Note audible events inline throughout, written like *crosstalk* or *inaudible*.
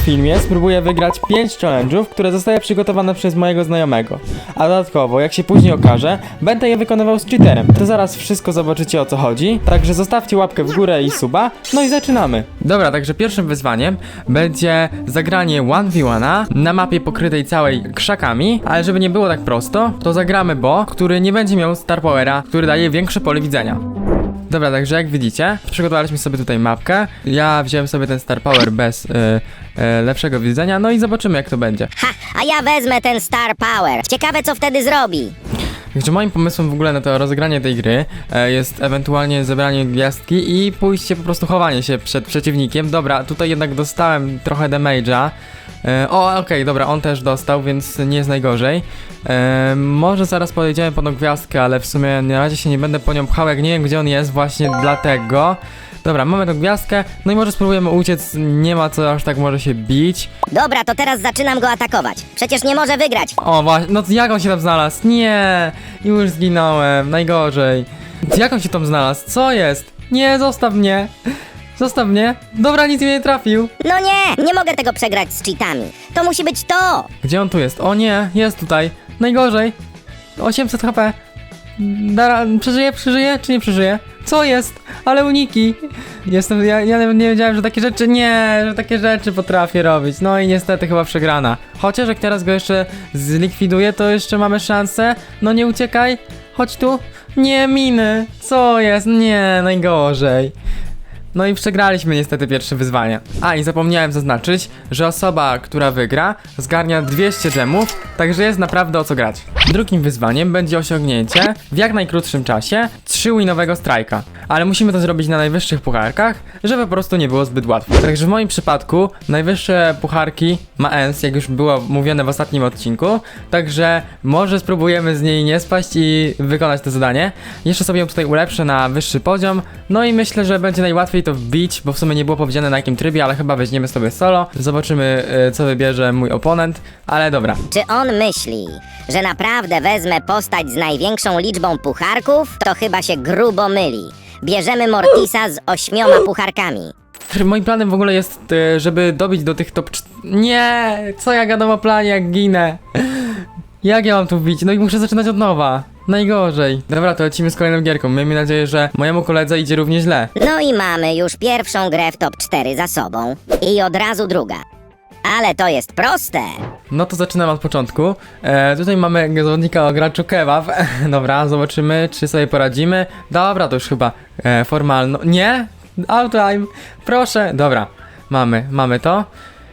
filmie spróbuję wygrać 5 challenge'ów, które zostały przygotowane przez mojego znajomego. A dodatkowo, jak się później okaże, będę je wykonywał z cheaterem. To zaraz wszystko zobaczycie o co chodzi, także zostawcie łapkę w górę i suba, no i zaczynamy. Dobra, także pierwszym wyzwaniem będzie zagranie 1v1 na mapie pokrytej całej krzakami, ale żeby nie było tak prosto, to zagramy bo, który nie będzie miał Star Powera, który daje większe pole widzenia. Dobra, także jak widzicie, przygotowaliśmy sobie tutaj mapkę. Ja wziąłem sobie ten Star Power bez y, y, lepszego widzenia, no i zobaczymy jak to będzie. Ha, a ja wezmę ten Star Power. Ciekawe, co wtedy zrobi. Także moim pomysłem w ogóle na to rozegranie tej gry e, jest ewentualnie zebranie gwiazdki i pójście po prostu chowanie się przed przeciwnikiem. Dobra, tutaj jednak dostałem trochę damage'a. E, o, okej, dobra, on też dostał, więc nie jest najgorzej. E, może zaraz podejdziemy po tą gwiazdkę, ale w sumie na razie się nie będę po nią pchał, jak nie wiem gdzie on jest, właśnie dlatego. Dobra, mamy tą gwiazdkę, no i może spróbujemy uciec, nie ma co aż tak może się bić. Dobra, to teraz zaczynam go atakować. Przecież nie może wygrać. O właśnie, no to jak on się tam znalazł? Nie, już zginąłem, najgorzej. Jak on się tam znalazł? Co jest? Nie, zostaw mnie. Zostaw mnie. Dobra, nic mnie nie trafił. No nie, nie mogę tego przegrać z cheatami. To musi być to. Gdzie on tu jest? O nie, jest tutaj. Najgorzej. 800 HP. Dara, przeżyje, przeżyje, czy nie przeżyje? Co jest? Ale uniki. Jestem, ja, ja nie wiedziałem, że takie rzeczy, nie, że takie rzeczy potrafię robić. No i niestety chyba przegrana. Chociaż jak teraz go jeszcze zlikwiduję, to jeszcze mamy szansę. No nie uciekaj. Chodź tu. Nie, miny. Co jest? Nie, najgorzej. No i przegraliśmy niestety pierwsze wyzwanie. A i zapomniałem zaznaczyć, że osoba, która wygra, zgarnia 200 gemów, także jest naprawdę o co grać. Drugim wyzwaniem będzie osiągnięcie w jak najkrótszym czasie 3 winowego strajka. Ale musimy to zrobić na najwyższych pucharkach, żeby po prostu nie było zbyt łatwo. Także w moim przypadku najwyższe pucharki ma ENS, jak już było mówione w ostatnim odcinku, także może spróbujemy z niej nie spaść i wykonać to zadanie. Jeszcze sobie ją tutaj ulepszę na wyższy poziom, no i myślę, że będzie najłatwiej to wbić, bo w sumie nie było powiedziane na jakim trybie, ale chyba weźmiemy sobie solo. Zobaczymy, y, co wybierze mój oponent, ale dobra. Czy on myśli, że naprawdę wezmę postać z największą liczbą pucharków? To chyba się grubo myli. Bierzemy Mortisa z ośmioma pucharkami. Moim planem w ogóle jest, y, żeby dobić do tych top 4... Nie! Co ja gadam o planie, jak ginę? Jak ja mam tu wbić? No i muszę zaczynać od nowa. Najgorzej. Dobra, to lecimy z kolejną gierką. Miejmy nadzieję, że mojemu koledze idzie równie źle. No i mamy już pierwszą grę w top 4 za sobą. I od razu druga. Ale to jest proste. No to zaczynam od początku. E, tutaj mamy zawodnika o graczu kebab. *laughs* Dobra, zobaczymy, czy sobie poradzimy. Dobra, to już chyba e, formalno. Nie? Outtime! Proszę! Dobra, mamy, mamy to.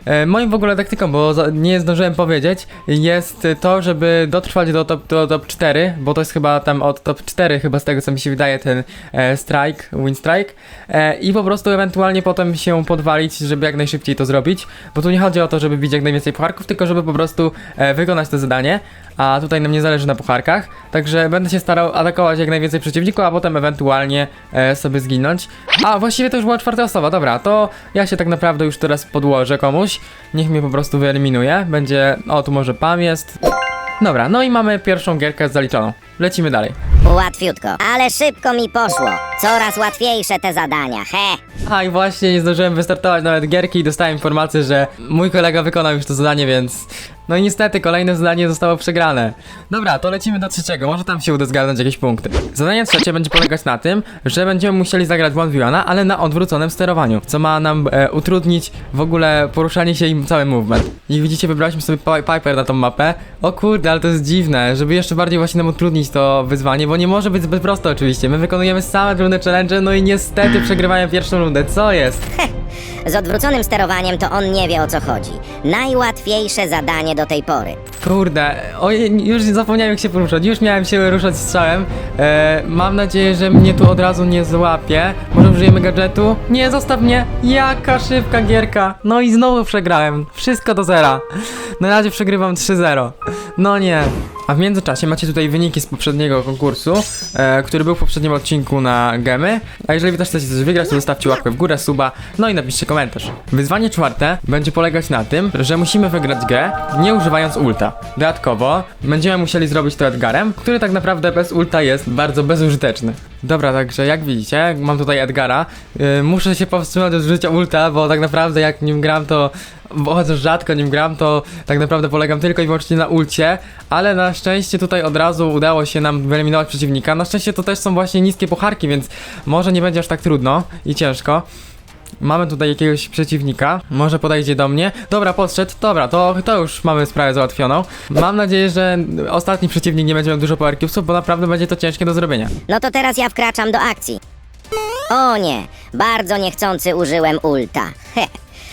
E, moim w ogóle taktyką, bo nie zdążyłem powiedzieć, jest to, żeby dotrwać do top, do top 4, bo to jest chyba tam od top 4, chyba z tego co mi się wydaje, ten e, strike, win strike. E, I po prostu ewentualnie potem się podwalić, żeby jak najszybciej to zrobić, bo tu nie chodzi o to, żeby bić jak najwięcej pucharków, tylko żeby po prostu e, wykonać to zadanie, a tutaj nam nie zależy na pucharkach, także będę się starał atakować jak najwięcej przeciwników, a potem ewentualnie e, sobie zginąć. A właściwie to już była czwarta osoba, dobra, to ja się tak naprawdę już teraz podłożę komuś, niech mnie po prostu wyeliminuje, będzie, o tu może Pam jest. Dobra, no i mamy pierwszą gierkę zaliczoną. Lecimy dalej. Łatwiutko. Ale szybko mi poszło. Coraz łatwiejsze te zadania, he. A i właśnie nie zdążyłem wystartować nawet gierki i dostałem informację, że mój kolega wykonał już to zadanie, więc... No i niestety kolejne zadanie zostało przegrane. Dobra, to lecimy do trzeciego, może tam się uda zgarnąć jakieś punkty. Zadanie trzecie będzie polegać na tym, że będziemy musieli zagrać one v one, ale na odwróconym sterowaniu, co ma nam e, utrudnić w ogóle poruszanie się i cały movement. Jak widzicie, wybraliśmy sobie Pi- Piper na tą mapę. O kurde, ale to jest dziwne, żeby jeszcze bardziej właśnie nam utrudnić to wyzwanie, bo nie może być zbyt proste oczywiście. My wykonujemy same trudne challenge, no i niestety przegrywają pierwszą rundę. Co jest? Z odwróconym sterowaniem to on nie wie o co chodzi. Najłatwiejsze zadanie do tej pory. Kurde, oj, już zapomniałem jak się poruszać, już miałem się ruszać strzałem. E, mam nadzieję, że mnie tu od razu nie złapie. Może użyjemy gadżetu? Nie, zostaw mnie! Jaka szybka gierka! No i znowu przegrałem. Wszystko do zera. Na razie przegrywam 3-0. No nie. A w międzyczasie macie tutaj wyniki z poprzedniego konkursu, e, który był w poprzednim odcinku na gemy. A jeżeli wy też chcecie coś wygrać, to zostawcie łapkę w górę, suba, no i napiszcie komentarz. Wyzwanie czwarte będzie polegać na tym, że musimy wygrać grę nie używając ulta. Dodatkowo będziemy musieli zrobić to Edgarem, który tak naprawdę bez ulta jest bardzo bezużyteczny. Dobra, także jak widzicie, mam tutaj Edgara. Yy, muszę się powstrzymać od życia ulta, bo tak naprawdę jak nim gram, to. Chociaż rzadko nim gram, to tak naprawdę polegam tylko i wyłącznie na ulcie, ale na szczęście tutaj od razu udało się nam wyeliminować przeciwnika. Na szczęście to też są właśnie niskie pucharki, więc może nie będzie aż tak trudno i ciężko. Mamy tutaj jakiegoś przeciwnika, może podejdzie do mnie. Dobra, podszedł, dobra, to, to już mamy sprawę załatwioną. Mam nadzieję, że ostatni przeciwnik nie będzie miał dużo power cubesów, bo naprawdę będzie to ciężkie do zrobienia. No to teraz ja wkraczam do akcji. O nie, bardzo niechcący użyłem ulta.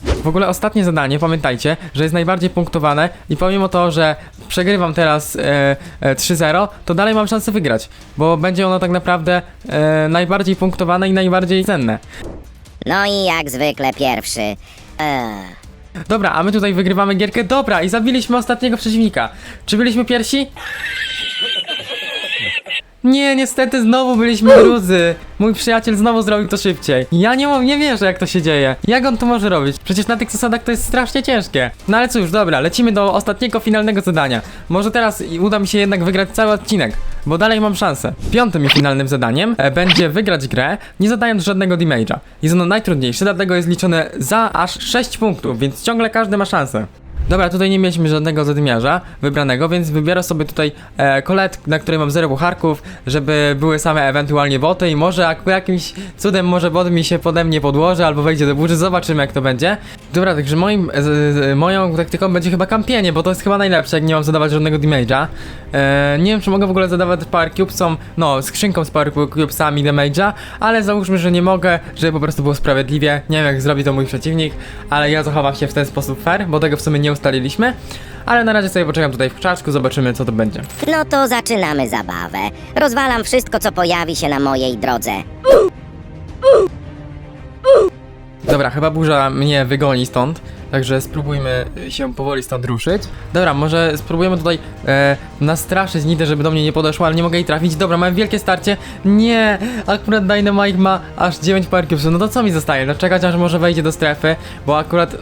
W ogóle ostatnie zadanie, pamiętajcie, że jest najbardziej punktowane i pomimo to, że przegrywam teraz e, e, 3-0, to dalej mam szansę wygrać, bo będzie ono tak naprawdę e, najbardziej punktowane i najbardziej cenne. No i jak zwykle pierwszy. Eee. Dobra, a my tutaj wygrywamy gierkę. Dobra, i zabiliśmy ostatniego przeciwnika. Czy byliśmy pierwsi? Nie, niestety znowu byliśmy drudzy. Mój przyjaciel znowu zrobił to szybciej. Ja nie, mam- nie wierzę, jak to się dzieje. Jak on to może robić? Przecież na tych zasadach to jest strasznie ciężkie. No ale cóż, dobra, lecimy do ostatniego, finalnego zadania. Może teraz i uda mi się jednak wygrać cały odcinek, bo dalej mam szansę. Piątym i finalnym zadaniem e, będzie wygrać grę, nie zadając żadnego damage'a. Jest ono najtrudniejsze, dlatego jest liczone za aż 6 punktów, więc ciągle każdy ma szansę. Dobra, tutaj nie mieliśmy żadnego zadymiarza wybranego, więc wybiorę sobie tutaj e, kolet, na której mam zero pucharków, żeby były same ewentualnie boty i może jak, jakimś cudem może bot mi się pode mnie podłoży albo wejdzie do burzy, zobaczymy jak to będzie. Dobra, także moim, z, z, moją taktyką będzie chyba kampienie, bo to jest chyba najlepsze, jak nie mam zadawać żadnego damage'a. E, nie wiem, czy mogę w ogóle zadawać power cubesom, no, skrzynką z power cubesami damage'a, ale załóżmy, że nie mogę, żeby po prostu było sprawiedliwie. Nie wiem, jak zrobi to mój przeciwnik, ale ja zachowam się w ten sposób fair, bo tego w sumie nie ustaliliśmy. Ale na razie sobie poczekam tutaj w krzaczku, zobaczymy co to będzie. No to zaczynamy zabawę. Rozwalam wszystko, co pojawi się na mojej drodze. Dobra, chyba burza mnie wygoni stąd, także spróbujmy się powoli stąd ruszyć. Dobra, może spróbujemy tutaj e, nastraszyć Nidę, żeby do mnie nie podeszła, ale nie mogę jej trafić. Dobra, mamy wielkie starcie. Nie, akurat Dynamite ma aż 9 power cubesów. No to co mi zostaje? No czekać aż może wejdzie do strefy, bo akurat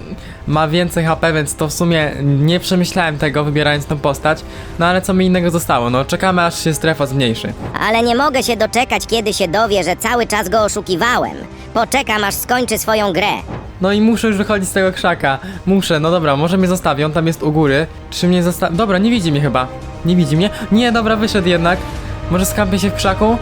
ma więcej HP, więc to w sumie nie przemyślałem tego, wybierając tą postać. No ale co mi innego zostało? No czekamy aż się strefa zmniejszy. Ale nie mogę się doczekać, kiedy się dowie, że cały czas go oszukiwałem. Poczekam, aż skończy swoją grę. No i muszę już wychodzić z tego krzaka. Muszę, no dobra, może mnie zostawi, on tam jest u góry. Czy mnie zostawi? Dobra, nie widzi mnie chyba. Nie widzi mnie? Nie, dobra, wyszedł jednak. Może skampię się w krzaku?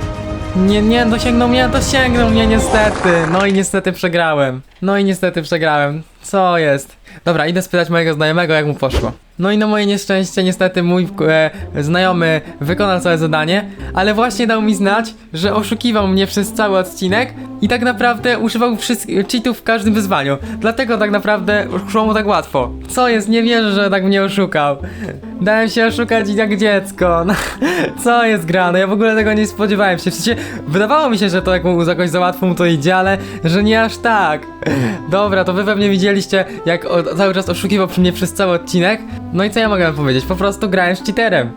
Nie, nie, dosięgnął mnie, dosięgnął mnie niestety. No i niestety przegrałem. No i niestety przegrałem. Co jest? Dobra, idę spytać mojego znajomego, jak mu poszło. No i na moje nieszczęście, niestety mój e, znajomy wykonał całe zadanie, ale właśnie dał mi znać, że oszukiwał mnie przez cały odcinek i tak naprawdę używał cheatów w każdym wyzwaniu. Dlatego tak naprawdę szło mu tak łatwo. Co jest? Nie wierzę, że tak mnie oszukał. Dałem się oszukać jak dziecko. *laughs* No, co jest grane? Ja w ogóle tego nie spodziewałem się. W sensie, wydawało mi się, że to jak mu jakoś za łatwo mu to idzie, ale że nie aż tak. Dobra, to wy pewnie widzieliście, jak o, cały czas oszukiwał przy mnie przez cały odcinek. No i co ja mogę powiedzieć? Po prostu grałem z cheaterem,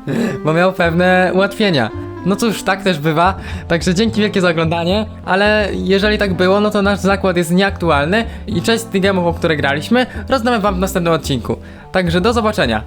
bo miał pewne ułatwienia. No cóż, tak też bywa, także dzięki wielkie za oglądanie, ale jeżeli tak było, no to nasz zakład jest nieaktualny i część z tych gemów, o które graliśmy, rozdamy wam w następnym odcinku. Także do zobaczenia.